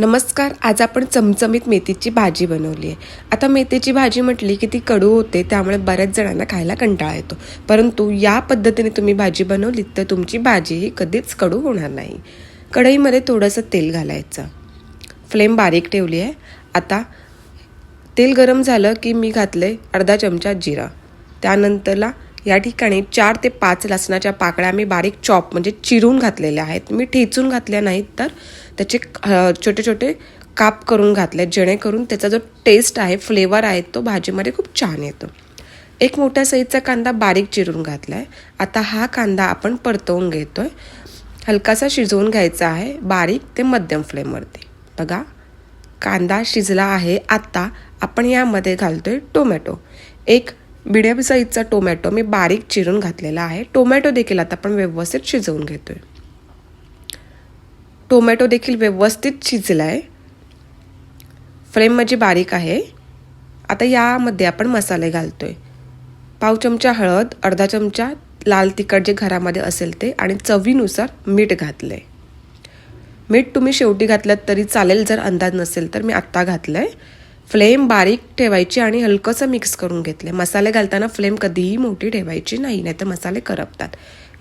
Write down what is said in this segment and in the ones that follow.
नमस्कार आज आपण चमचमीत मेथीची भाजी बनवली आहे. आता मेथीची भाजी म्हटली की ती कडू होते त्यामुळे बऱ्याच जणांना खायला कंटाळा येतो. परंतु या पद्धतीने तुम्ही भाजी बनवलीत तर तुमची भाजी ही कधीच कडू होणार नाही. कढईमध्ये थोडंसं तेल घालायचं. फ्लेम बारीक ठेवली आहे. आता तेल गरम झालं की मी घातले अर्धा चमचा जिरा. त्यानंतरला या ठिकाणी चार ते पाच लसणाच्या पाकळ्या मी बारीक चॉप म्हणजे चिरून घातलेल्या आहेत. मी ठेचून घातल्या नाहीत तर त्याचे छोटे छोटे काप करून घातले जेणेकरून त्याचा जो टेस्ट आहे फ्लेवर आहे तो भाजीमध्ये खूप छान येतो. एक मोठ्या साईजचा कांदा बारीक चिरून घातला आहे आता हा कांदा आपण परतवून घेतो आहे हलकासा शिजवून घ्यायचा आहे बारीक ते मध्यम फ्लेमवरती. बघा कांदा शिजला आहे आत्ता आपण यामध्ये घालतो आहे टोमॅटो. एक मिडियम साईजचा टोमॅटो मी बारीक चिरून घातलेला आहे. टोमॅटो देखील आता आपण व्यवस्थित शिजवून घेतोय. टोमॅटो देखील व्यवस्थित शिजला आहे फ्लेम माझी बारीक आहे. आता यामध्ये आपण मसाले घालतोय. पाव चमचा हळद अर्धा चमचा लाल तिखट जे घरामध्ये असेल ते आणि चवीनुसार मीठ घातलं आहे मीठ तुम्ही शेवटी घातलं तरी चालेल जर अंदाज नसेल तर मी आत्ता घातलं आहे फ्लेम बारीक ठेवायची आणि हलकंसं मिक्स करून घेतले. मसाले घालताना फ्लेम कधीही मोठी ठेवायची नाही नाही तर मसाले करपतात.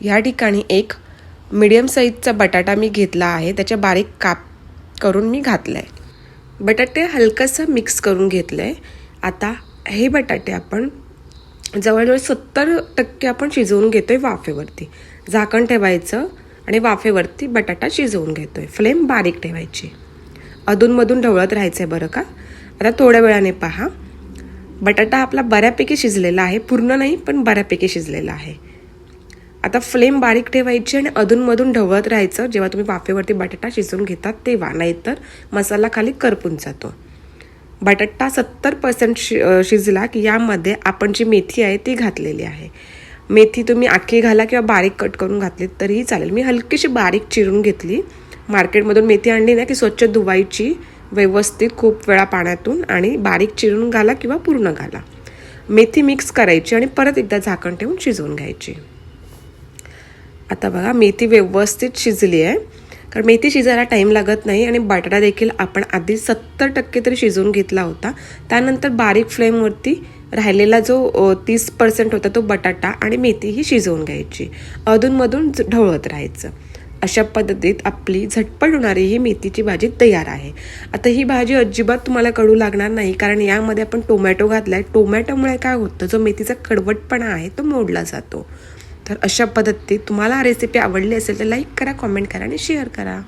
या ठिकाणी एक मिडियम साईजचा बटाटा मी घेतला आहे. त्याच्या बारीक काप करून मी घातलं आहे बटाटे हलकंसं मिक्स करून घेतलं आहे आता हे बटाटे आपण जवळजवळ सत्तर टक्के आपण शिजवून घेतो आहे वाफेवरती. झाकण ठेवायचं आणि वाफेवरती बटाटा शिजवून घेतो आहे फ्लेम बारीक ठेवायची. अधूनमधून ढवळत राहायचं आहे बरं का? आता थोड्या वेळाने पहा. बटाटा आपला बऱ्यापैकी शिजलेला आहे. पूर्ण नाही पण बऱ्यापैकी शिजलेला आहे. आता फ्लेम बारीक ठेवायची आणि अधूनमधून ढवळत राहायचं. जेव्हा तुम्ही वाफेवरती बटाटा शिजवून घेतात तेव्हा. नाहीतर मसाला खाली करपून जातो. बटाटा सत्तर पर्सेंट शि शिजला की यामध्ये आपण जी मेथी आहे ती घातलेली आहे. मेथी तुम्ही आखी घाला किंवा बारीक कट करून घातली तरीही चालेल. मी हलकीशी बारीक चिरून घेतली. मार्केटमधून मेथी आणली ना की स्वच्छ धुवायची. व्यवस्थित खूप वेळा पाण्यातून आणि बारीक चिरून घाला किंवा पूर्ण घाला. मेथी मिक्स करायची आणि परत एकदा झाकण ठेवून शिजवून घ्यायची. आता बघा मेथी व्यवस्थित शिजली आहे. कारण मेथी शिजायला टाईम लागत नाही आणि बटाटा देखील आपण आधी सत्तर टक्के तरी शिजवून घेतला होता. त्यानंतर बारीक फ्लेमवरती राहिलेला जो तीस पर्सेंट होता तो बटाटा आणि मेथी ही शिजवून घ्यायची. अधूनमधून ढवळत राहायचं. अशा पद्धतीत आपली झटपट होणारी ही मेथीची भाजी तयार आहे. आता ही भाजी अजिबात तुम्हाला कडू लागणार नाही कारण यामध्ये आपण टोमॅटो घातला आहे टोमॅटोमुळे काय होतं जो मेथीचा कडवटपणा आहे तो मोडला जातो. तर अशा पद्धतीत तुम्हाला रेसिपी आवडली असेल तर लाईक करा कॉमेंट करा आणि शेअर करा.